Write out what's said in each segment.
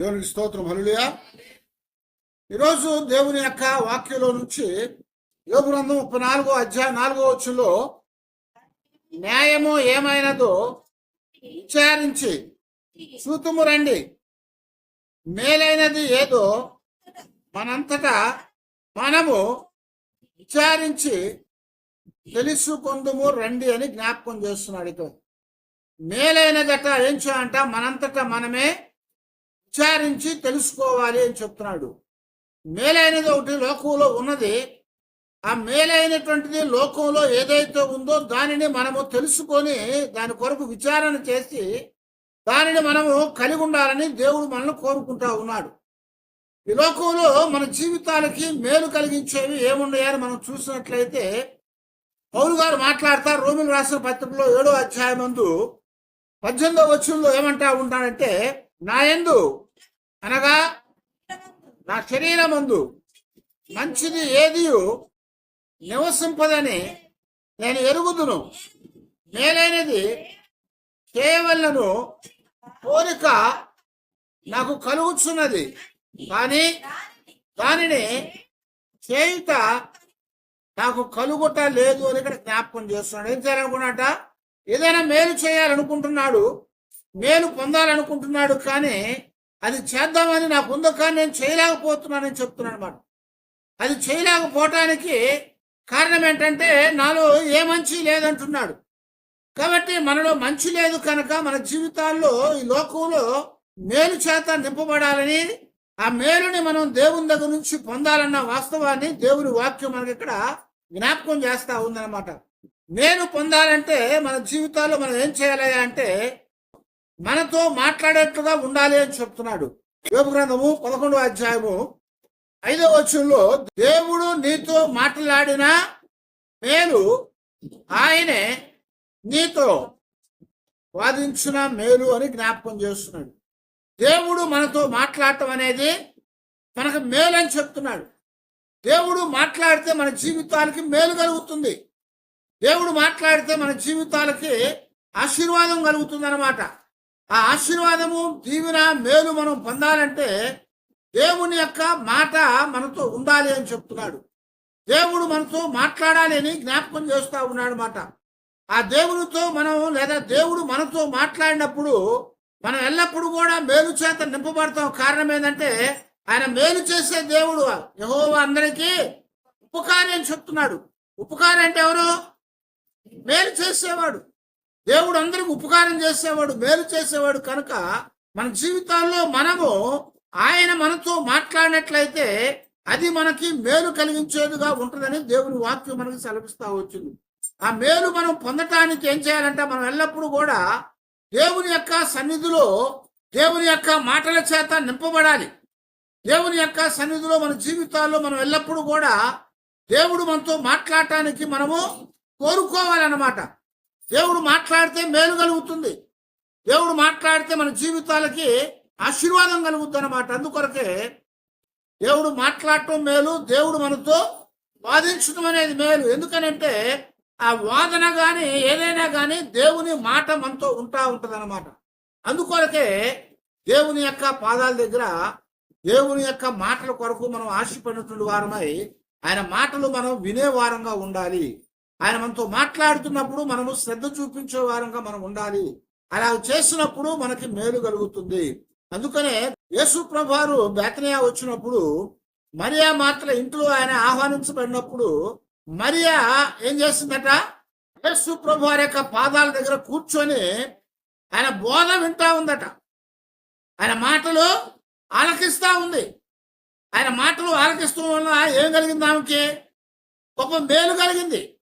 దేవునికి స్తోత్రం. హలులియా ఈరోజు దేవుని యొక్క వాక్యంలో నుంచి యోగు గ్రంథం ముప్పై నాలుగో అధ్యాయం నాలుగో వచ్చులో న్యాయము ఏమైనదో విచారించి చూతుము రండి. మేలైనది ఏదో మనంతటా మనము విచారించి తెలుసుకుందుము రండి అని జ్ఞాపకం చేస్తున్నాడు ఇక్కడ. మేలైనదట ఏం చేయంట మనంతటా మనమే విచారించి తెలుసుకోవాలి అని చెప్తున్నాడు. మేలైనది ఒకటి లోకంలో ఉన్నది. ఆ మేలైనటువంటిది లోకంలో ఏదైతే ఉందో దానిని మనము తెలుసుకొని దాని కొరకు విచారణ చేసి దానిని మనము కలిగి ఉండాలని దేవుడు మనల్ని కోరుకుంటా ఉన్నాడు. ఈ లోకంలో మన జీవితాలకి మేలు కలిగించేవి ఏమున్నాయని మనం చూసినట్లయితే పౌరు గారు మాట్లాడతా రోమిల్ రాసిన పత్రికలో ఏడో అధ్యాయం ముందు పద్దెనిమిదో వచ్చంలో ఏమంటా ఉంటాడంటే నా ఎందు అనగా నా శరీరమందు మంచిది ఏది నివసింపదని నేను ఎరుగుదును. మేలైనది కేవలను కోరిక నాకు కలుగుచున్నది. కానీ దానిని చేయుట నాకు కలుగుట లేదు అని ఇక్కడ జ్ఞాపకం చేస్తున్నాడు. ఏం చేయాలనుకున్నట ఏదైనా మేలు చేయాలనుకుంటున్నాడు. మేలు పొందాలనుకుంటున్నాడు కానీ అది చేద్దామని నాకు ఉందో కానీ నేను చేయలేకపోతున్నానని చెప్తున్నాను అనమాట అది చేయలేకపోవటానికి కారణం ఏంటంటే నాలో ఏ మంచి లేదంటున్నాడు. కాబట్టి మనలో మంచి లేదు కనుక మన జీవితాల్లో ఈ లోకంలో మేలు చేత నింపబడాలని ఆ మేలుని మనం దేవుని దగ్గర నుంచి పొందాలన్న వాస్తవాన్ని దేవుని వాక్యం మనకి ఇక్కడ జ్ఞాపకం చేస్తా ఉందన్నమాట. మేలు పొందాలంటే మన జీవితాల్లో మనం ఏం చేయాలి అంటే మనతో మాట్లాడేట్టుగా ఉండాలి అని చెప్తున్నాడు. యోగ గ్రంథము అధ్యాయము ఐదో వచ్చంలో దేవుడు నీతో మాట్లాడిన మేలు ఆయనే నీతో వాదించిన మేలు అని జ్ఞాపకం చేస్తున్నాడు. దేవుడు మనతో మాట్లాడటం అనేది మనకు మేలు అని చెప్తున్నాడు. దేవుడు మాట్లాడితే మన జీవితాలకి మేలు కలుగుతుంది. దేవుడు మాట్లాడితే మన జీవితాలకి ఆశీర్వాదం కలుగుతుంది అన్నమాట ఆ ఆశీర్వాదము దీవెన మేలు మనం పొందాలంటే దేవుని యొక్క మాట మనతో ఉండాలి అని చెప్తున్నాడు. దేవుడు మనతో మాట్లాడాలి అని జ్ఞాపకం చేస్తూ ఉన్నాడు మాట. ఆ దేవునితో మనం లేదా దేవుడు మనతో మాట్లాడినప్పుడు మనం ఎల్లప్పుడూ కూడా మేలు చేత నింపబడతాం. కారణం ఏంటంటే ఆయన మేలు చేసే దేవుడు యహో అందరికీ ఉపకారి అని చెప్తున్నాడు. ఉపకారి అంటే ఎవరు? మేలు చేసేవాడు. దేవుడు అందరికి ఉపకారం చేసేవాడు మేలు చేసేవాడు కనుక మన జీవితాల్లో మనము ఆయన మనతో మాట్లాడినట్లయితే అది మనకి మేలు కలిగించేదిగా ఉంటుందని దేవుని వాక్యం మనకి సెలవిస్తా వచ్చింది. ఆ మేలు మనం పొందటానికి ఏం చేయాలంటే మనం ఎల్లప్పుడూ కూడా దేవుని యొక్క సన్నిధిలో దేవుని యొక్క మాటల చేత నింపబడాలి. దేవుని యొక్క సన్నిధిలో మన జీవితాల్లో మనం ఎల్లప్పుడూ కూడా దేవుడు మనతో మాట్లాడటానికి మనము కోరుకోవాలన్నమాట. దేవుడు మాట్లాడితే మేలు కలుగుతుంది. దేవుడు మాట్లాడితే మన జీవితాలకి ఆశీర్వాదం కలుగుతుంది అనమాట అందుకొరకే దేవుడు మాట్లాడటం మేలు దేవుడు మనతో వాదించడం అనేది మేలు. ఎందుకనంటే ఆ వాదన గాని ఏదైనా గాని దేవుని మాట మనతో ఉంటా ఉంటది అనమాట అందుకొరకే దేవుని యొక్క పాదాల దగ్గర దేవుని యొక్క మాటల కొరకు మనం ఆశపడినటువంటి వారమై ఆయన మాటలు మనం వినేవారంగా ఉండాలి. ఆయన మనతో మాట్లాడుతున్నప్పుడు మనము శ్రద్ధ చూపించే వారంగా మనం ఉండాలి. అలా చేసినప్పుడు మనకి మేలు కలుగుతుంది. అందుకనే యేసు ప్రభారు బేతనియా వచ్చినప్పుడు మరియా మాత్ర ఇంట్లో ఆయన ఆహ్వానించబడినప్పుడు మరియా ఏం చేసిందట? యేసు ప్రభు వారి యొక్క పాదాల దగ్గర కూర్చొని ఆయన బోధ వింటా ఉందట. ఆయన మాటలు ఆలకిస్తా ఉంది. ఆయన మాటలు ఆలకిస్తూ వల్ల ఏం కలిగింది ఆమెకి? ఒక మేలు కలిగింది.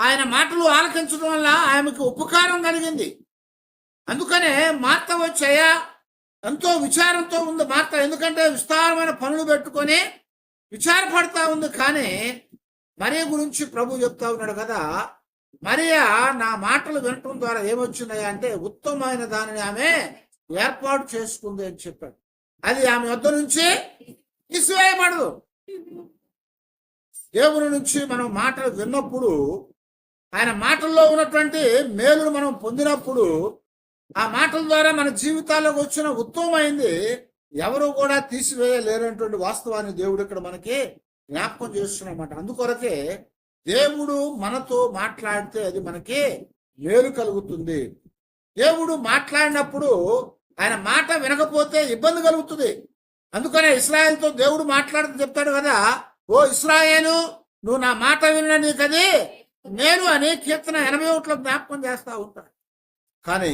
ఆయన మాటలు ఆలకించడం వల్ల ఆమెకు ఉపకారం కలిగింది. అందుకనే మార్త వచ్చాయా? ఎంతో విచారంతో ఉంది మార్త. ఎందుకంటే విస్తారమైన పనులు పెట్టుకొని విచారపడతా ఉంది. కానీ మరియ గురించి ప్రభు చెప్తా ఉన్నాడు కదా. మరియా నా మాటలు వినటం ద్వారా ఏమొచ్చిందయ్యా అంటే ఉత్తమమైన దానిని ఆమె ఏర్పాటు చేసుకుంది అని చెప్పాడు. అది ఆమె వద్ద నుంచి తీసివేయబడదు. దేవుని నుంచి మనం మాటలు విన్నప్పుడు ఆయన మాటల్లో ఉన్నటువంటి మేలును మనం పొందినప్పుడు ఆ మాటల ద్వారా మన జీవితాల్లోకి వచ్చిన ఉత్తమమైంది ఎవరు కూడా తీసివేయలేనటువంటి వాస్తవాన్ని దేవుడు ఇక్కడ మనకి జ్ఞాపకం చేస్తున్నమాట అందుకొరకే దేవుడు మనతో మాట్లాడితే అది మనకి మేలు కలుగుతుంది. దేవుడు మాట్లాడినప్పుడు ఆయన మాట వినకపోతే ఇబ్బంది కలుగుతుంది. అందుకనే ఇస్రాయల్తో దేవుడు మాట్లాడుతూ చెప్తాడు కదా ఓ ఇస్రాయేలు నువ్వు నా మాట విన్న నీకది నేను అని కీర్తన ఎనభై ఒకటిలో జ్ఞాపకం చేస్తా ఉంటాడు కానీ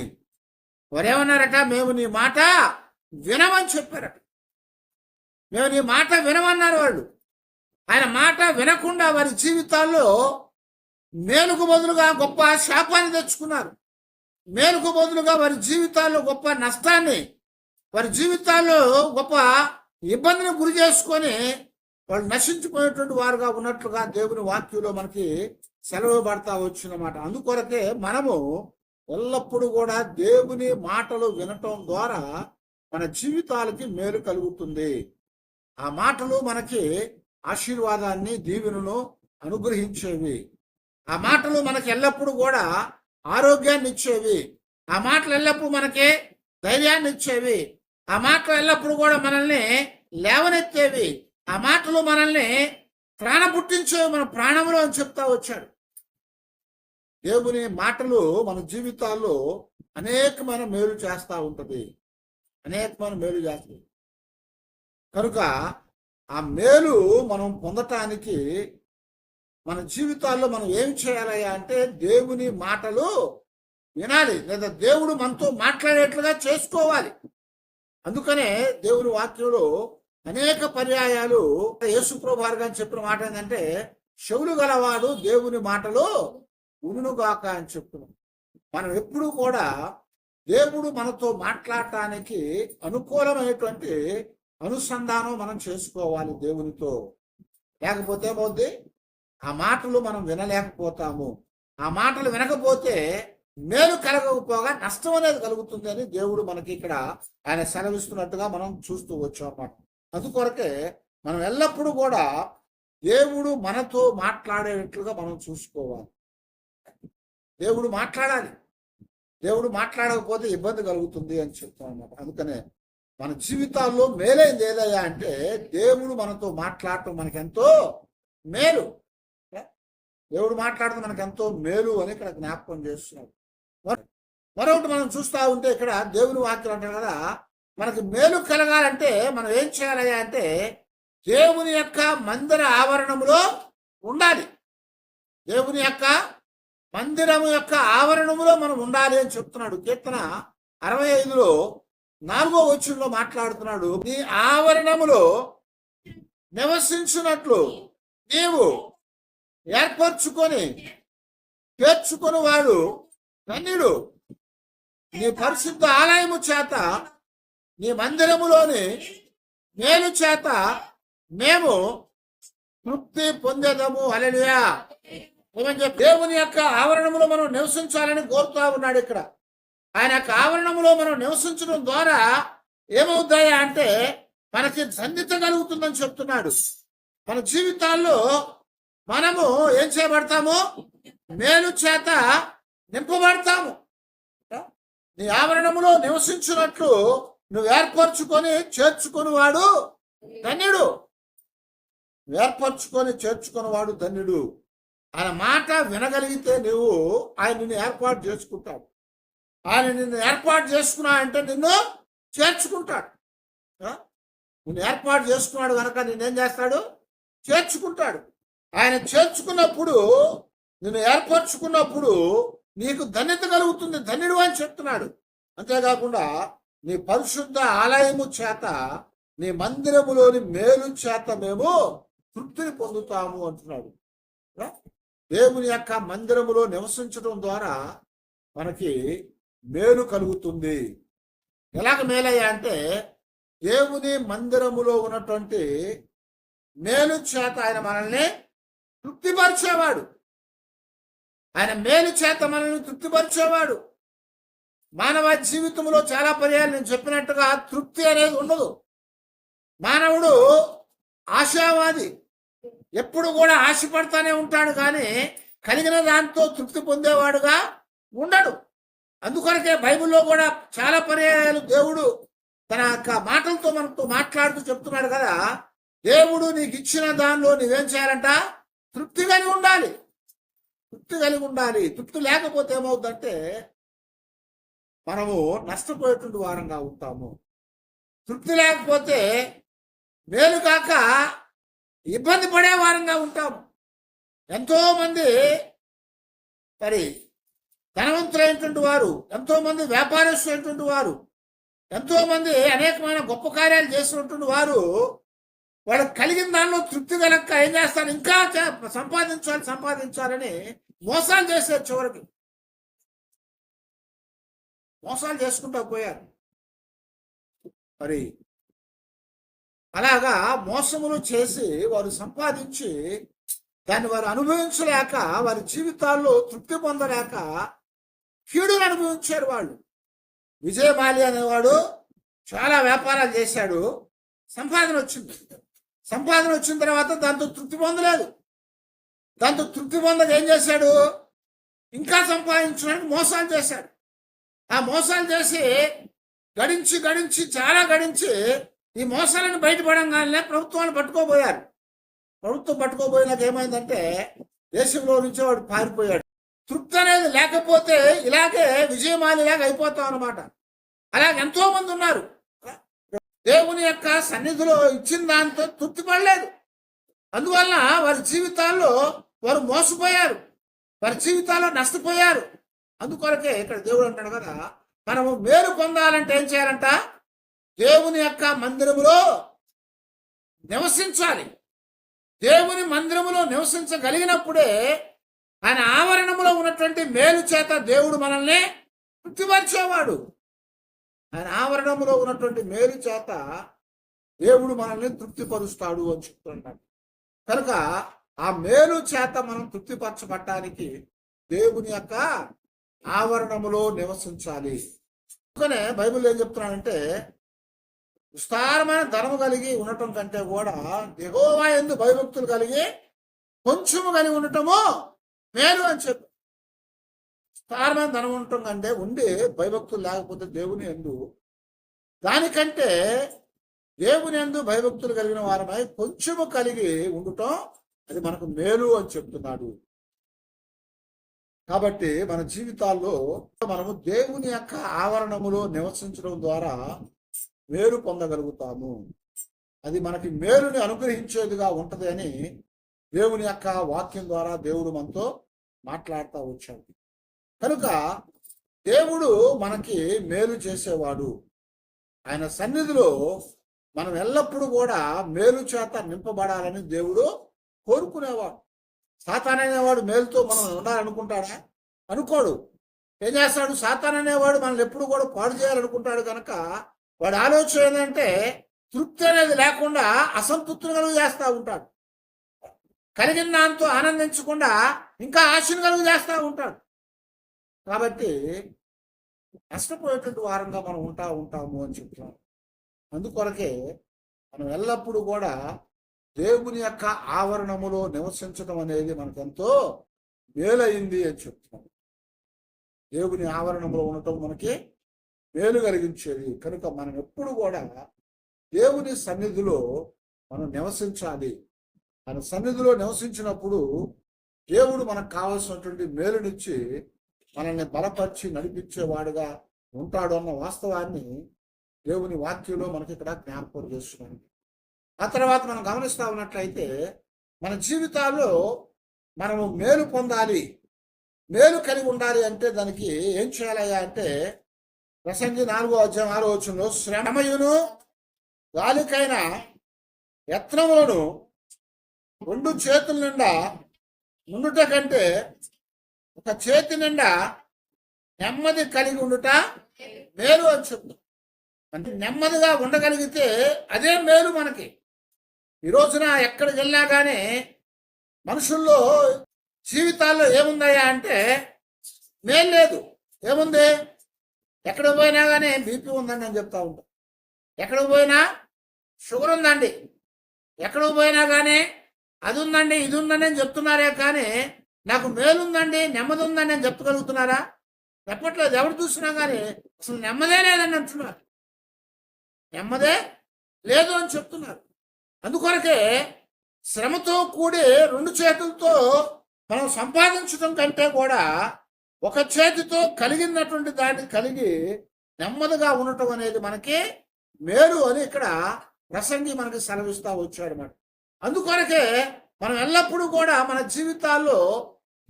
వారేమన్నారట మేము నీ మాట వినమని చెప్పారట. మేము నీ మాట వినమన్నారు వాళ్ళు. ఆయన మాట వినకుండా వారి జీవితాల్లో మేలుకు బదులుగా గొప్ప శాపాన్ని తెచ్చుకున్నారు. మేలుకు బదులుగా వారి జీవితాల్లో గొప్ప నష్టాన్ని వారి జీవితాల్లో గొప్ప ఇబ్బందిని గురి చేసుకొని వాళ్ళు నశించిపోయేటువంటి వారుగా ఉన్నట్లుగా దేవుని వాక్యంలో మనకి సెలవు పడతా వచ్చినమాట. అందుకొరకే మనము ఎల్లప్పుడూ కూడా దేవుని మాటలు వినటం ద్వారా మన జీవితాలకి మేలు కలుగుతుంది. ఆ మాటలు మనకి ఆశీర్వాదాన్ని దీవెనను అనుగ్రహించేవి. ఆ మాటలు మనకి ఎల్లప్పుడూ కూడా ఆరోగ్యాన్ని ఇచ్చేవి. ఆ మాటలు ఎల్లప్పుడూ మనకి ధైర్యాన్ని ఇచ్చేవి. ఆ మాటలు ఎల్లప్పుడూ కూడా మనల్ని లేవనెత్తేవి. ఆ మాటలు మనల్ని ప్రాణ పుట్టించేవి మన ప్రాణంలో అని చెప్తా వచ్చాడు. దేవుని మాటలు మన జీవితాల్లో అనేకమైన మేలు చేస్తూ ఉంటుంది. అనేకమైన మేలు చేస్తుంది. కనుక ఆ మేలు మనం పొందటానికి మన జీవితాల్లో మనం ఏం చేయాలయ్యా అంటే దేవుని మాటలు వినాలి. లేదా దేవుడు మనతో మాట్లాడేట్లుగా చేసుకోవాలి. అందుకనే దేవుని వాక్యంలో అనేక పర్యాయాలు. యేసుప్రభు గారు చెప్పిన మాట ఏంటంటే చెవులు గలవాడు దేవుని మాటలు ఉనుగాక అని చెప్తున్నాం. మనం ఎప్పుడు కూడా దేవుడు మనతో మాట్లాడటానికి అనుకూలమైనటువంటి అనుసంధానం మనం చేసుకోవాలి దేవునితో. లేకపోతే ఏమవుద్ది? ఆ మాటలు మనం వినలేకపోతాము. ఆ మాటలు వినకపోతే మేలు కలగకపోగా నష్టం అనేది కలుగుతుంది అని దేవుడు మనకి ఇక్కడ ఆయన సెలవిస్తున్నట్టుగా మనం చూస్తూ వచ్చాం అన్నమాట అందుకొరకే మనం ఎల్లప్పుడూ కూడా దేవుడు మనతో మాట్లాడేటట్లుగా మనం చూసుకోవాలి. దేవుడు మాట్లాడాలి. దేవుడు మాట్లాడకపోతే ఇబ్బంది కలుగుతుంది అని చెప్తాం అన్నమాట అందుకనే మన జీవితాల్లో మేలైంది ఏదయ్యా అంటే దేవుడు మనతో మాట్లాడటం మనకెంతో మేలు. దేవుడు మాట్లాడటం మనకు ఎంతో మేలు అని ఇక్కడ జ్ఞాపకం చేస్తున్నాడు. మరొకటి మనం చూస్తూ ఉంటే ఇక్కడ దేవుని వాక్యం అంటారు కదా మనకి మేలు కలగాలంటే మనం ఏం చేయాలయ్యా అంటే దేవుని యొక్క మందిర ఆవరణములో ఉండాలి. దేవుని యొక్క మందిరము యొక్క ఆవరణములో మనం ఉండాలి అని చెప్తున్నాడు. కీర్తన అరవై ఐదులో నాలుగో వచ్చంలో మాట్లాడుతున్నాడు. నీ ఆవరణములో నివసించినట్లు నీవు ఏర్పరచుకొని చేర్చుకుని వాడు ధన్యుడు నీ పరిశుద్ధ ఆలయము చేత నీ మందిరములోని మేలు చేత మేము తృప్తి పొందేదము. అలలియా ఏమని చెప్పి? దేవుని యొక్క ఆవరణములో మనం నివసించాలని కోరుతా ఉన్నాడు ఇక్కడ. ఆయన యొక్క ఆవరణములో మనం నివసించడం ద్వారా ఏమవుతాయా అంటే మనకి సంధిత కలుగుతుందని చెప్తున్నాడు. మన జీవితాల్లో మనము ఏం చేయబడతాము? మేలు చేత నింపబడతాము. నీ ఆవరణములో నివసించినట్లు నువ్వు ఏర్పరచుకొని చేర్చుకొని వాడు ధన్యుడు ఏర్పరచుకొని చేర్చుకొని వాడు ధన్యుడు. ఆయన మాట వినగలిగితే నువ్వు ఆయన నిన్ను ఏర్పాటు చేసుకుంటాడు ఆయన నిన్ను ఏర్పాటు చేసుకున్నా అంటే నిన్ను చేర్చుకుంటాడు. నిన్ను ఏర్పాటు చేసుకున్నాడు కనుక నిన్నేం చేస్తాడు? చేర్చుకుంటాడు. ఆయన చేర్చుకున్నప్పుడు నిన్ను ఏర్పరచుకున్నప్పుడు నీకు ధన్యత కలుగుతుంది. ధన్యుడు అని చెప్తున్నాడు. అంతేకాకుండా నీ పరిశుద్ధ ఆలయము చేత నీ మందిరములోని మేలు చేత మేము తృప్తిని పొందుతాము అంటున్నాడు. దేవుని యొక్క మందిరములో నివసించడం ద్వారా మనకి మేలు కలుగుతుంది. ఎలాగ మేలయ్యా అంటే దేవుని మందిరములో ఉన్నటువంటి మేలు చేత ఆయన మనల్ని తృప్తిపరిచేవాడు. ఆయన మేలు చేత మనల్ని తృప్తిపరిచేవాడు. మానవ జీవితంలో చాలా పర్యాలు నేను చెప్పినట్టుగా తృప్తి అనేది ఉండదు. మానవుడు ఆశావాది. ఎప్పుడు కూడా ఆశపడతానే ఉంటాడు కానీ కలిగిన దాంతో తృప్తి పొందేవాడుగా ఉండడు. అందుకొరకే బైబిల్లో కూడా చాలా పర్యాయాలు దేవుడు తన యొక్క మాటలతో మనతో మాట్లాడుతూ చెప్తున్నాడు కదా దేవుడు నీకు ఇచ్చిన దానిలో నువ్వేం చేయాలంట? తృప్తి కలిగి ఉండాలి. తృప్తి కలిగి ఉండాలి. తృప్తి లేకపోతే ఏమవుతుందంటే మనము నష్టపోయేటువంటి వారంగా ఉంటాము. తృప్తి లేకపోతే మేలు కాక ఇబ్బంది పడే వారంగా ఉంటాము ఎంతోమంది మరి ధనవంతులైనటువంటి వారు ఎంతోమంది వ్యాపారస్తులైనటువంటి వారు ఎంతోమంది అనేకమైన గొప్ప కార్యాలు చేసినటువంటి వారు వాళ్ళకి కలిగిన దానిలో తృప్తి కలక్క ఏం చేస్తారు? ఇంకా సంపాదించాలి సంపాదించాలని మోసాలు చేశారు చివరికి. మోసాలు చేసుకుంటూ పోయారు. మరి అలాగా మోసములు చేసి వారు సంపాదించి దాన్ని వారు అనుభవించలేక వారి జీవితాల్లో తృప్తి పొందలేక కీడును అనుభవించారు వాళ్ళు. విజయమాలి అనేవాడు చాలా వ్యాపారాలు చేశాడు. సంపాదన వచ్చింది. సంపాదన వచ్చిన తర్వాత దాంతో తృప్తి పొందలేదు. దాంతో తృప్తి పొందక ఏం చేశాడు? ఇంకా సంపాదించడానికి మోసాలు చేశాడు. ఆ మోసాలు చేసి గడించి గడించి చాలా గడించి ఈ మోసాలను బయటపడంగానే ప్రభుత్వాన్ని పట్టుకోబోయారు. ప్రభుత్వం పట్టుకోబోయినాక ఏమైందంటే దేశంలో నుంచి వాడు పారిపోయాడు. తృప్తి అనేది లేకపోతే ఇలాగే విజయమాలిలాగా అయిపోతాం అనమాట అలాగే ఎంతో మంది ఉన్నారు. దేవుని యొక్క సన్నిధిలో ఇచ్చిన దాంతో తృప్తి పడలేదు. అందువల్ల వారి జీవితాల్లో వారు మోసపోయారు. వారి జీవితాల్లో నష్టపోయారు. అందుకొరకే ఇక్కడ దేవుడు అంటాడు కదా మనము మేలు పొందాలంటే ఏం చేయాలంట? దేవుని యొక్క మందిరములో నివసించాలి. దేవుని మందిరములో నివసించగలిగినప్పుడే ఆయన ఆవరణములో ఉన్నటువంటి మేలు చేత దేవుడు మనల్ని తృప్తిపరిచేవాడు. ఆయన ఆవరణములో ఉన్నటువంటి మేలు చేత దేవుడు మనల్ని తృప్తిపరుస్తాడు అని చెప్తుంటాడు కనుక ఆ మేలు చేత మనం తృప్తిపరచబడటానికి దేవుని యొక్క ఆవరణములో నివసించాలి. అందుకనే బైబిల్ ఏం చెప్తున్నాడంటే విస్తారమైన ధనము కలిగి ఉండటం కంటే కూడా ఎగోవా ఎందు భయభక్తులు కలిగి కొంచెము కలిగి ఉండటము మేలు అని చెప్పి. విస్తారమైన ధనం ఉండటం కంటే ఉండి భయభక్తులు లేకపోతే దేవుని ఎందు దానికంటే దేవుని ఎందు భయభక్తులు కలిగిన వారమై కొంచెము కలిగి ఉండటం అది మనకు మేలు అని చెప్తున్నాడు. కాబట్టి మన జీవితాల్లో మనము దేవుని యొక్క ఆవరణములో నివసించడం ద్వారా మేలు పొందగలుగుతాము. అది మనకి మేలుని అనుగ్రహించేదిగా ఉంటది అని దేవుని యొక్క వాక్యం ద్వారా దేవుడు మనతో మాట్లాడుతూ వచ్చాడు. కనుక దేవుడు మనకి మేలు చేసేవాడు. ఆయన సన్నిధిలో మనం ఎల్లప్పుడూ కూడా మేలు చేత నింపబడాలని దేవుడు కోరుకునేవాడు. సాతాననేవాడు మేలుతో మనం ఉండాలనుకుంటాడా? అనుకోడు. ఏం చేస్తాడు? సాతాననేవాడు మనల్ని ఎప్పుడు కూడా పాడు చేయాలనుకుంటాడు కనుక వాడి ఆలోచన ఏంటంటే తృప్తి అనేది లేకుండా అసంతృప్తిని కలుగు చేస్తూ ఉంటాడు. కలిగిన దాంతో ఆనందించకుండా ఇంకా ఆశను కలుగు చేస్తూ ఉంటాడు. కాబట్టి నష్టపోయేటువంటి వారంగా మనం ఉంటా ఉంటాము అని చెప్తున్నాం. అందుకొరకే మనం ఎల్లప్పుడూ కూడా దేవుని యొక్క ఆవరణములో నివసించడం అనేది మనకెంతో మేలైంది అని చెప్తున్నాం. దేవుని ఆవరణంలో ఉండటం మనకి మేలు కలిగించేది. కనుక మనం ఎప్పుడు కూడా దేవుని సన్నిధిలో మనం నివసించాలి. మన సన్నిధిలో నివసించినప్పుడు దేవుడు మనకు కావలసినటువంటి మేలునిచ్చి మనల్ని బలపరిచి నడిపించేవాడుగా ఉంటాడు అన్న వాస్తవాన్ని దేవుని వాక్యంలో మనకి ఇక్కడ జ్ఞాపకం చేస్తున్నాడు. ఆ తర్వాత మనం గమనిస్తా ఉన్నట్లయితే మన జీవితాల్లో మనము మేలు పొందాలి. మేలు కలిగి ఉండాలి అంటే దానికి ఏం చేయాలయ్యా అంటే ప్రసంగి నాలుగో అధ్యాయం ఆరో వచ్చంలో శ్రమయును గాలికైన యత్నములను రెండు చేతుల నిండా ఉండుట కంటే ఒక చేతి నిండా నెమ్మది కలిగి ఉండుట మేలు అని అంటే నెమ్మదిగా ఉండగలిగితే అదే మేలు మనకి. ఈ రోజున ఎక్కడికి వెళ్ళినా కానీ మనుషుల్లో జీవితాల్లో ఏముందయ్యా అంటే మేలు లేదు. ఏముంది? ఎక్కడ పోయినా కానీ బీపీ ఉందని నేను చెప్తా ఉంటా. ఎక్కడ పోయినా షుగర్ ఉందండి. ఎక్కడ పోయినా కానీ అది ఉందండి ఇది ఉందని నేను చెప్తున్నారే కానీ నాకు మేలుందండి నెమ్మది ఉందని నేను చెప్పగలుగుతున్నారా? చెప్పట్లేదు. ఎవరు చూసినా కానీ అసలు నెమ్మదే లేదని అంటున్నారు. నెమ్మదే లేదు అని చెప్తున్నారు. అందుకొరకే శ్రమతో కూడి రెండు చేతులతో మనం సంపాదించడం కంటే కూడా ఒక చేతితో కలిగినటువంటి దాన్ని కలిగి నెమ్మదిగా ఉండటం అనేది మనకి మేలు అని ఇక్కడ ప్రసంగి మనకి సెలవిస్తూ వచ్చాడు అనమాట అందుకొరకే మనం ఎల్లప్పుడూ కూడా మన జీవితాల్లో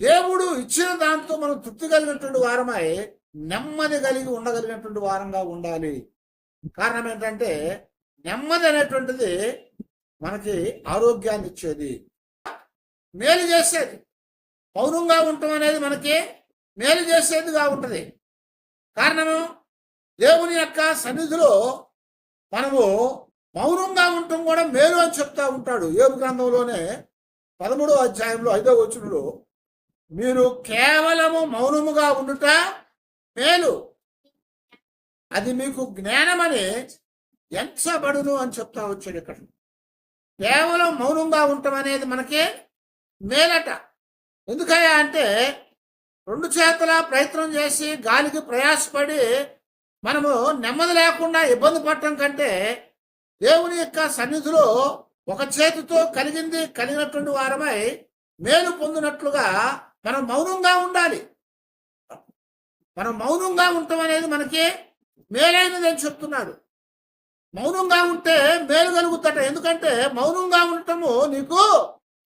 దేవుడు ఇచ్చిన దాంతో మనం తృప్తి కలిగినటువంటి వారమై నెమ్మది కలిగి ఉండగలిగినటువంటి వారంగా ఉండాలి. కారణం ఏంటంటే నెమ్మది అనేటువంటిది మనకి ఆరోగ్యాన్ని ఇచ్చేది. మేలు చేసేది. పౌరంగా ఉండటం అనేది మనకి మేలు చేసేదిగా ఉంటుంది. కారణము దేవుని యొక్క సన్నిధిలో మనము మౌనంగా ఉండటం కూడా మేలు అని చెప్తా ఉంటాడు. ఏబు గ్రంథంలోనే పదమూడో అధ్యాయంలో ఐదో వచనంలో మీరు కేవలము మౌనముగా ఉండుట మేలు. అది మీకు జ్ఞానమని ఎంచబడును అని చెప్తా వచ్చాడు ఇక్కడ. కేవలం మౌనంగా ఉండటం అనేది మనకి మేలట. ఎందుకయ్యా అంటే రెండు చేతుల ప్రయత్నం చేసి గాలికి ప్రయాసపడి మనము నెమ్మది లేకుండా ఇబ్బంది పడటం కంటే దేవుని యొక్క సన్నిధిలో ఒక చేతితో కలిగింది కలిగినటువంటి వారమై మేలు పొందినట్లుగా మనం మౌనంగా ఉండాలి. మనం మౌనంగా ఉండటం అనేది మనకి మేలైనది అని చెప్తున్నాడు. మౌనంగా ఉంటే మేలు కలుగుతాట. ఎందుకంటే మౌనంగా ఉండటము నీకు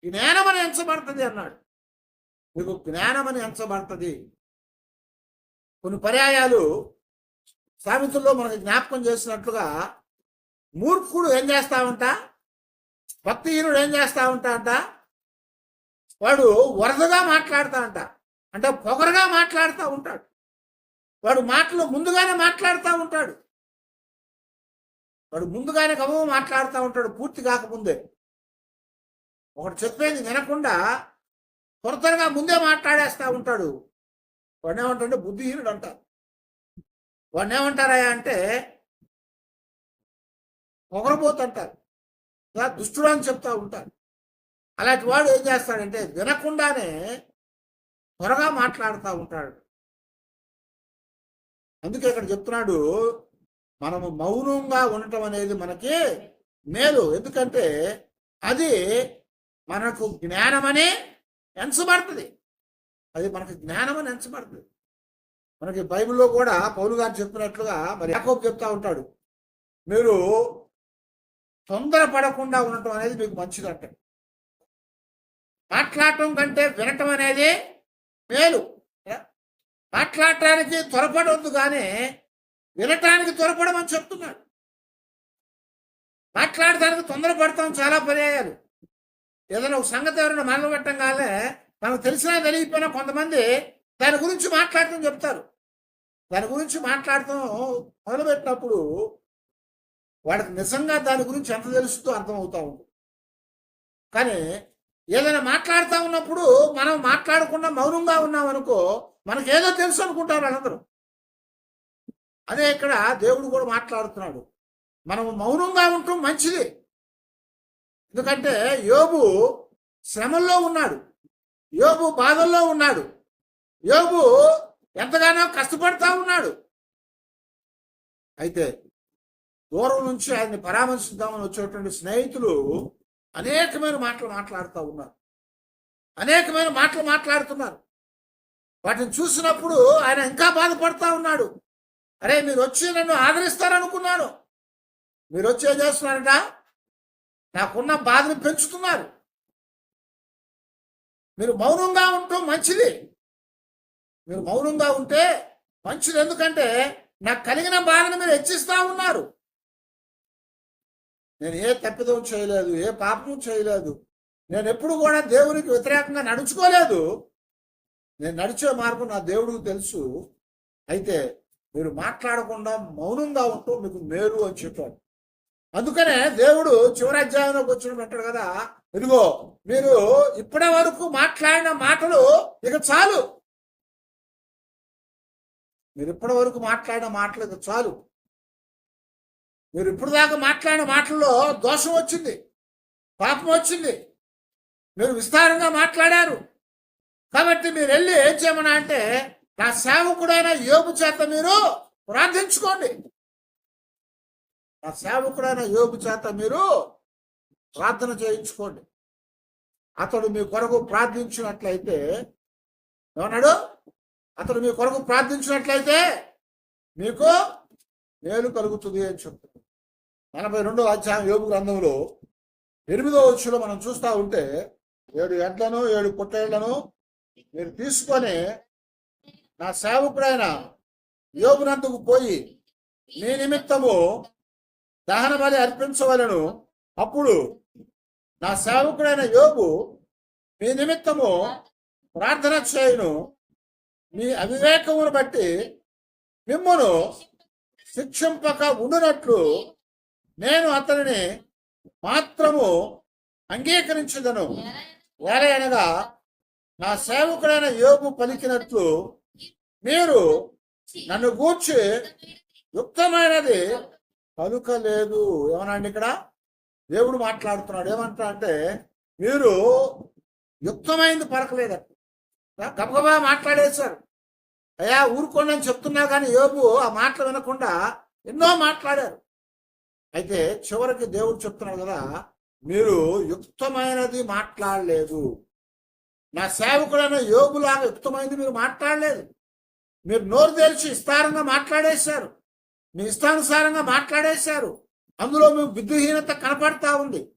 నేనమని ఎంచబడుతుంది అన్నాడు. నీకు జ్ఞానమని ఎంచబడుతుంది. కొన్ని పర్యాయాలు సామెతల్లో మనకి జ్ఞాపకం చేసినట్లుగా మూర్ఖుడు ఏం చేస్తా ఉంటా భక్తిహీనుడు ఏం చేస్తా ఉంటా అంట? వాడు వరదగా మాట్లాడుతా అంట అంటే పొగరగా మాట్లాడుతూ ఉంటాడు. వాడు మాటలు ముందుగానే మాట్లాడుతూ ఉంటాడు. వాడు ముందుగానే గమవ మాట్లాడుతూ ఉంటాడు పూర్తి కాకముందే. ఒకటి చెప్పేది వినకుండా త్వర త్వరగా ముందే మాట్లాడేస్తూ ఉంటాడు. వాడిని ఏమంటాడంటే బుద్ధిహీనుడు అంటారు వాడిని ఏమంటారా అంటే పొగరబోతుంటారు. ఇలా దుష్టుడు అని చెప్తా ఉంటారు. అలాంటి వాడు ఏం చేస్తాడంటే వినకుండానే త్వరగా మాట్లాడుతూ ఉంటాడు. అందుకే ఇక్కడ చెప్తున్నాడు మనము మౌనంగా ఉండటం అనేది మనకి మేలు. ఎందుకంటే అది మనకు జ్ఞానమనే ఎంచబడుతుంది. అది మనకు అని ఎంచబడుతుంది. మనకి బైబిల్లో కూడా పౌలు గారు చెప్పినట్లుగా మరి యాకోబ్ చెప్తా ఉంటాడు. మీరు తొందరపడకుండా ఉండటం అనేది మీకు మంచిదంట మాట్లాడటం కంటే వినటం అనేది మేలు. మాట్లాడటానికి త్వరపడవద్దు కానీ వినటానికి త్వరపడమని చెప్తున్నాడు. మాట్లాడటానికి తొందరపడతాం చాలా పర్యాయాలు. ఏదైనా ఒక సంగతి ఎవరైనా మొదలు పెట్టంగానే మనకు తెలిసినా తెలియకపోయినా కొంతమంది దాని గురించి మాట్లాడటం చెప్తారు. దాని గురించి మాట్లాడటం మొదలుపెట్టినప్పుడు వాడికి నిజంగా దాని గురించి ఎంత తెలుస్తుందో అర్థమవుతూ ఉంది కానీ ఏదైనా మాట్లాడుతూ ఉన్నప్పుడు మనం మాట్లాడకుండా మౌనంగా ఉన్నామనుకో మనకేదో తెలుసు అనుకుంటారు వాళ్ళందరూ అదే ఇక్కడ దేవుడు కూడా మాట్లాడుతున్నాడు. మనం మౌనంగా ఉంటాం మంచిది. ఎందుకంటే యోబు శ్రమల్లో ఉన్నాడు. యోబు బాధల్లో ఉన్నాడు. యోబు ఎంతగానో కష్టపడతా ఉన్నాడు. అయితే దూరం నుంచి ఆయన్ని పరామర్శిద్దామని వచ్చేటువంటి స్నేహితులు అనేకమైన మాటలు మాట్లాడుతూ ఉన్నారు. అనేకమైన మాటలు మాట్లాడుతున్నారు. వాటిని చూసినప్పుడు ఆయన ఇంకా బాధపడతా ఉన్నాడు. అరే మీరు వచ్చి నన్ను ఆదరిస్తారనుకున్నాను. మీరు వచ్చి ఏం చేస్తున్నారంట? నాకున్న బాధను పెంచుతున్నారు. మీరు మౌనంగా ఉండటం మంచిది. మీరు మౌనంగా ఉంటే మంచిది. ఎందుకంటే నాకు కలిగిన బాధను మీరు హెచ్చిస్తూ ఉన్నారు. నేను ఏ తప్పిదం చేయలేదు ఏ పాపము చేయలేదు. నేను ఎప్పుడు కూడా దేవునికి వ్యతిరేకంగా నడుచుకోలేదు. నేను నడిచే మార్గం నా దేవుడికి తెలుసు. అయితే మీరు మాట్లాడకుండా మౌనంగా ఉంటూ మీకు మేలు అని చెప్పాడు. అందుకనే దేవుడు చివరి అధ్యాయంలోకి వచ్చిన అంటాడు కదా ఇదిగో మీరు ఇప్పటి వరకు మాట్లాడిన మాటలు ఇక చాలు. మీరు ఇప్పటి వరకు మాట్లాడిన మాటలు ఇక చాలు. మీరు ఇప్పుడు దాకా మాట్లాడిన మాటల్లో దోషం వచ్చింది పాపం వచ్చింది. మీరు విస్తారంగా మాట్లాడారు. కాబట్టి మీరు వెళ్ళి ఏం చేయమన్నా అంటే నా సేవకుడైన యోగు చేత మీరు ప్రార్థించుకోండి. నా సేవకుడైన యోగు చేత మీరు ప్రార్థన చేయించుకోండి. అతడు మీ కొరకు ప్రార్థించినట్లయితే ఏమన్నాడు? అతడు మీ కొరకు ప్రార్థించినట్లయితే మీకు మేలు కలుగుతుంది అని చెప్తుంది నలభై రెండో అధ్యాయం యోగు గ్రంథంలో ఎనిమిదో వచ్చులో మనం చూస్తా ఉంటే ఏడు ఎడ్లను ఏడు పుట్టేళ్ళను మీరు తీసుకొని నా సేవకుడైన యోగునందుకు పోయి మీ నిమిత్తము దహన బలి అర్పించవలను. అప్పుడు నా సేవకుడైన యోగు మీ నిమిత్తము ప్రార్థన చేయును. మీ అవివేకమును బట్టి మిమ్మను శిక్షింపక ఉండునట్లు నేను అతనిని మాత్రము అంగీకరించదను. వేరే అనగా నా సేవకుడైన యోగు పలికినట్లు మీరు నన్ను గూర్చి యుక్తమైనది పలుకలేదు ఏమనండి ఇక్కడ? దేవుడు మాట్లాడుతున్నాడు. ఏమంటా అంటే మీరు యుక్తమైంది పలకలేదట గబగబా మాట్లాడేశారు. అయ్యా ఊరుకోండి అని చెప్తున్నా కానీ యోబు ఆ మాటలు వినకుండా ఎన్నో మాట్లాడారు. అయితే చివరికి దేవుడు చెప్తున్నాడు కదా మీరు యుక్తమైనది మాట్లాడలేదు. నా సేవకుడైన యోగులాగా యుక్తమైనది మీరు మాట్లాడలేదు. మీరు నోరు తెరిచి విస్తారంగా మాట్లాడేశారు. మీ ఇష్టానుసారంగా మాట్లాడేశారు. అందులో మీ బుద్ధిహీనత కనపడతా ఉంది.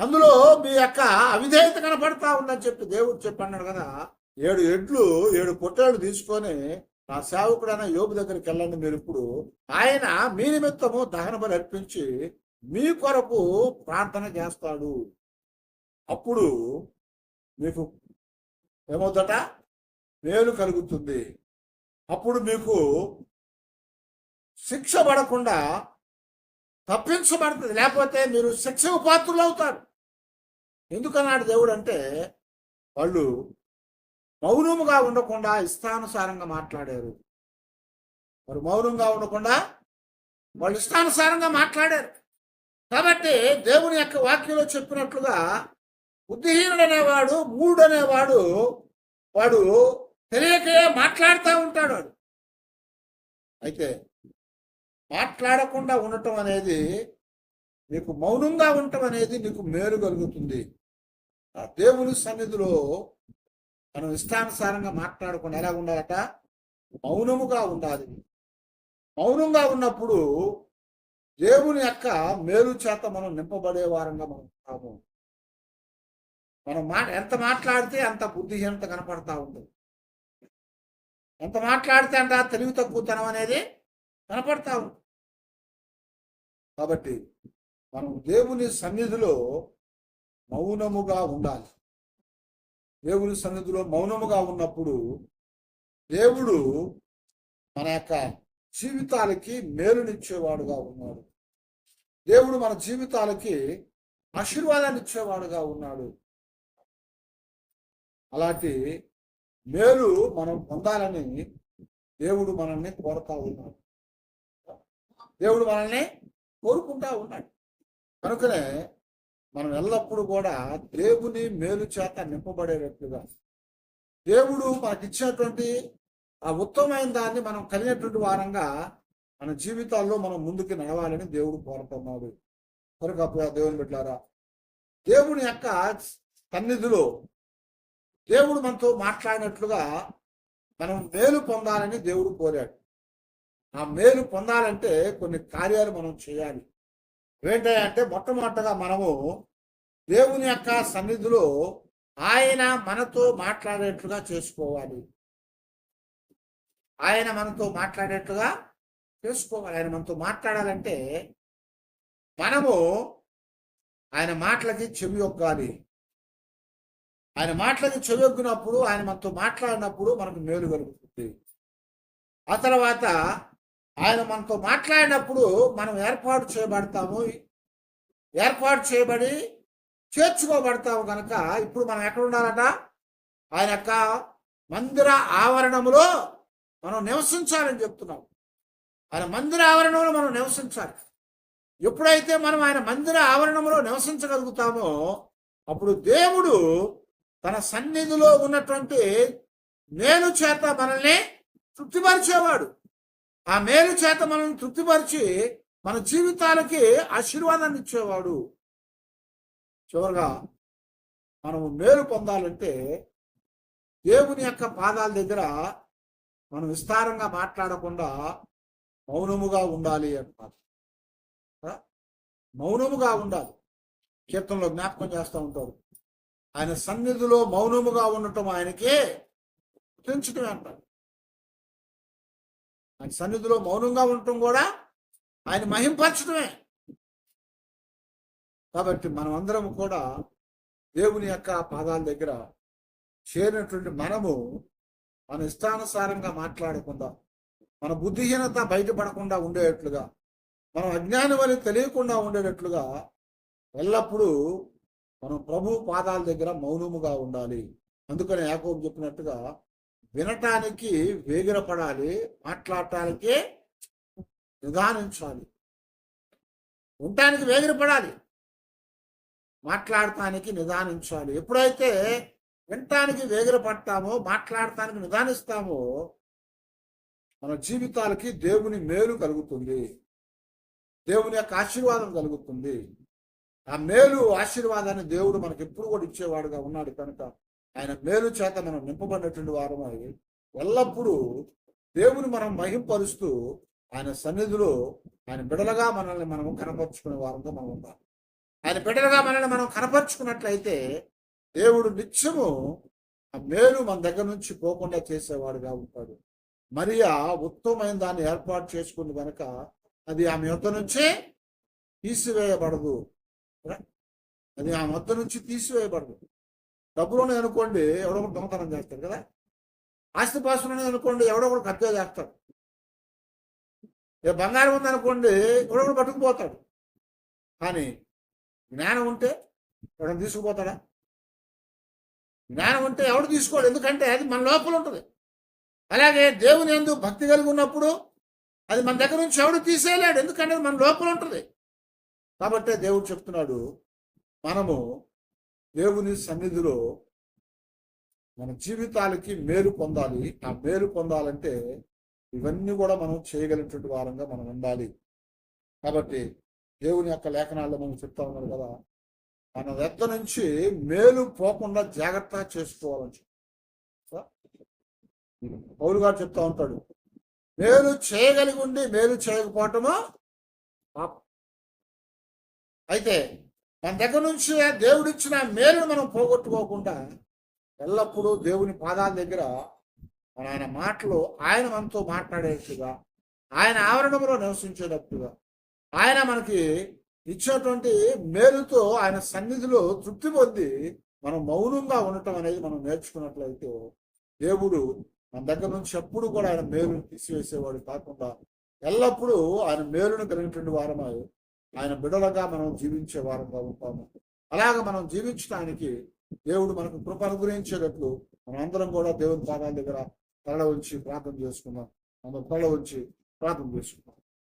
అందులో మీ యొక్క అవిధేయత కనపడతా ఉందని చెప్పి దేవుడు చెప్పన్నాడు కదా. ఏడు ఎడ్లు ఏడు పొట్టేళ్ళు తీసుకొని నా సేవకుడైన యోగు దగ్గరికి వెళ్ళండి మీరు ఇప్పుడు. ఆయన మీ నిమిత్తము దహన బలి అర్పించి మీ కొరకు ప్రార్థన చేస్తాడు. అప్పుడు మీకు ఏమవుతట మేలు కలుగుతుంది. అప్పుడు మీకు శిక్ష పడకుండా తప్పించబడుతుంది. లేకపోతే మీరు శిక్షకు పాత్రులు అవుతారు ఎందుకన్నాడు దేవుడు అంటే వాళ్ళు మౌనముగా ఉండకుండా ఇష్టానుసారంగా మాట్లాడారు. వారు మౌనంగా ఉండకుండా వాళ్ళు ఇష్టానుసారంగా మాట్లాడారు. కాబట్టి దేవుని యొక్క వాక్యంలో చెప్పినట్లుగా బుద్ధిహీనుడు అనేవాడు మూడు అనేవాడు వాడు తెలియకే మాట్లాడుతూ ఉంటాడు వాడు. అయితే మాట్లాడకుండా ఉండటం అనేది నీకు మౌనంగా ఉండటం అనేది నీకు మేలు కలుగుతుంది. ఆ దేవుని సన్నిధిలో మనం ఇష్టానుసారంగా మాట్లాడకుండా ఎలా ఉండాలట? మౌనముగా ఉండాలి. మౌనంగా ఉన్నప్పుడు దేవుని యొక్క మేలు చేత మనం నింపబడే వారంగా మనం ఉంటాము. మనం మా ఎంత మాట్లాడితే అంత బుద్ధిహీనత కనపడతా ఉంటుంది ఎంత మాట్లాడితే అంత తెలివి తక్కువతనం అనేది కనపడతావు. కాబట్టి మనం దేవుని సన్నిధిలో మౌనముగా ఉండాలి. దేవుని సన్నిధిలో మౌనముగా ఉన్నప్పుడు దేవుడు మన యొక్క జీవితాలకి మేలునిచ్చేవాడుగా ఉన్నాడు. దేవుడు మన జీవితాలకి ఆశీర్వాదాన్ని ఇచ్చేవాడుగా ఉన్నాడు. అలాంటి మేలు మనం పొందాలని దేవుడు మనల్ని కోరుతా ఉన్నాడు. దేవుడు మనల్ని కోరుకుంటా ఉన్నాడు. కనుకనే మనం ఎల్లప్పుడూ కూడా దేవుని మేలు చేత నింపబడేటట్లుగా దేవుడు మనకి ఇచ్చినటువంటి ఆ ఉత్తమమైన దాన్ని మనం కలిగినటువంటి వారంగా మన జీవితాల్లో మనం ముందుకు నడవాలని దేవుడు కోరుతున్నాడు. కనుక దేవుని బిడ్డారా దేవుని యొక్క సన్నిధిలో దేవుడు మనతో మాట్లాడినట్లుగా మనం మేలు పొందాలని దేవుడు కోరాడు. ఆ మేలు పొందాలంటే కొన్ని కార్యాలు మనం చేయాలి. ఏంటంటే మొట్టమొదటగా మనము దేవుని యొక్క సన్నిధిలో ఆయన మనతో మాట్లాడేట్లుగా చేసుకోవాలి. ఆయన మనతో మాట్లాడేట్లుగా చేసుకోవాలి. ఆయన మనతో మాట్లాడాలంటే మనము ఆయన మాటలకి చెవి ఒగ్గాలి ఆయన మాటలకి చెవి ఒగ్గినప్పుడు ఆయన మనతో మాట్లాడినప్పుడు మనకు మేలు కలుగుతుంది. ఆ తర్వాత ఆయన మనతో మాట్లాడినప్పుడు మనం ఏర్పాటు చేయబడతాము. ఏర్పాటు చేయబడి చేర్చుకోబడతాము కనుక ఇప్పుడు మనం ఎక్కడ ఉండాలట? ఆయన యొక్క మందిర ఆవరణములో మనం నివసించాలని చెప్తున్నాం. ఆయన మందిర ఆవరణంలో మనం నివసించాలి. ఎప్పుడైతే మనం ఆయన మందిర ఆవరణంలో నివసించగలుగుతామో అప్పుడు దేవుడు తన సన్నిధిలో ఉన్నటువంటి నేను చేత మనల్ని తృప్తిపరిచేవాడు. ఆ మేలు చేత మనల్ని తృప్తిపరిచి మన జీవితాలకి ఆశీర్వాదాన్ని ఇచ్చేవాడు. చివరగా మనము మేలు పొందాలంటే దేవుని యొక్క పాదాల దగ్గర మనం విస్తారంగా మాట్లాడకుండా మౌనముగా ఉండాలి అంటారు మౌనముగా ఉండాలి. కీర్తనలో జ్ఞాపకం చేస్తూ ఉంటారు. ఆయన సన్నిధిలో మౌనముగా ఉండటం ఆయనకే గుర్తించటమే అంటారు. ఆయన సన్నిధిలో మౌనంగా ఉండటం కూడా ఆయన మహింపరచడమే. కాబట్టి మనం అందరం కూడా దేవుని యొక్క పాదాల దగ్గర చేరినటువంటి మనము మన ఇష్టానుసారంగా మాట్లాడకుండా మన బుద్ధిహీనత బయటపడకుండా ఉండేటట్లుగా మనం అజ్ఞానం అని తెలియకుండా ఉండేటట్లుగా ఎల్లప్పుడూ మనం ప్రభు పాదాల దగ్గర మౌనముగా ఉండాలి. అందుకని యాకోబు చెప్పినట్టుగా వినటానికి వేగిరపడాలి మాట్లాడటానికి నిదానించాలి ఉండటానికి వేగిరపడాలి మాట్లాడటానికి నిదానించాలి ఎప్పుడైతే వినటానికి వేగిరపడతామో మాట్లాడటానికి నిదానిస్తామో మన జీవితాలకి దేవుని మేలు కలుగుతుంది. దేవుని యొక్క ఆశీర్వాదం కలుగుతుంది. ఆ మేలు ఆశీర్వాదాన్ని దేవుడు మనకి ఎప్పుడు కూడా ఇచ్చేవాడుగా ఉన్నాడు కనుక ఆయన మేలు చేత మనం నింపబడినటువంటి వారమై ఎల్లప్పుడూ దేవుని మనం మహింపరుస్తూ ఆయన సన్నిధిలో ఆయన బిడలగా మనల్ని మనం కనపరుచుకునే వారంగా మనం ఉండాలి. ఆయన బిడలగా మనల్ని మనం కనపరుచుకున్నట్లయితే దేవుడు నిత్యము ఆ మేలు మన దగ్గర నుంచి పోకుండా చేసేవాడుగా ఉంటాడు. మరియా ఉత్తమమైన దాన్ని ఏర్పాటు చేసుకుంది కనుక అది ఆమె యొద్ద నుంచే తీసివేయబడదు. అది ఆమె వద్ద నుంచి తీసివేయబడదు. డబ్బులోనే అనుకోండి ఎవడో ఒకటి దొంగతనం చేస్తారు కదా. ఆస్తిపాస్తులోనే అనుకోండి ఎవడో ఒకటి కబ్జా చేస్తాడు. ఏ బంగారం ఉందనుకోండి ఎవడో ఒకడు పట్టుకుపోతాడు కానీ జ్ఞానం ఉంటే ఎవడని తీసుకుపోతాడా? జ్ఞానం ఉంటే ఎవడు తీసుకోడు. ఎందుకంటే అది మన లోపల ఉంటుంది. అలాగే దేవుని ఎందు భక్తి కలిగి ఉన్నప్పుడు అది మన దగ్గర నుంచి ఎవడు తీసేయలేడు. ఎందుకంటే అది మన లోపల ఉంటుంది. కాబట్టే దేవుడు చెప్తున్నాడు మనము దేవుని సన్నిధిలో మన జీవితాలకి మేలు పొందాలి. ఆ మేలు పొందాలంటే ఇవన్నీ కూడా మనం చేయగలిగినటువంటి వారంగా మనం ఉండాలి. కాబట్టి దేవుని యొక్క లేఖనాల్లో మనం చెప్తా ఉన్నారు కదా మన దగ్గర నుంచి మేలు పోకుండా జాగ్రత్త చేసుకోవాలని చెప్పి. పౌలు గారు చెప్తా ఉంటాడు మేలు చేయగలిగి ఉండి మేలు చేయకపోవటమా అయితే మన దగ్గర నుంచి దేవుడిచ్చిన మేలును మనం పోగొట్టుకోకుండా ఎల్లప్పుడూ దేవుని పాదాల దగ్గర మన ఆయన మాటలు ఆయన మనతో మాట్లాడేట్టుగా ఆయన ఆవరణంలో నివసించేటట్టుగా ఆయన మనకి ఇచ్చేటువంటి మేలుతో ఆయన సన్నిధిలో తృప్తి పొంది మనం మౌనంగా ఉండటం అనేది మనం నేర్చుకున్నట్లయితే దేవుడు మన దగ్గర నుంచి ఎప్పుడు కూడా ఆయన మేలును తీసివేసేవాడు కాకుండా ఎల్లప్పుడూ ఆయన మేలును కలిగినటువంటి వారమై ఆయన బిడలగా మనం జీవించే వారంగా ఉంటాము అలాగ మనం జీవించడానికి దేవుడు మనకు కృప అనుగ్రహించేటట్లు మనం అందరం కూడా దేవుని పాదాల దగ్గర తల ఉంచి ప్రార్థన చేసుకుందాం. మనం తల ఉంచి ప్రార్థన చేసుకుందాం.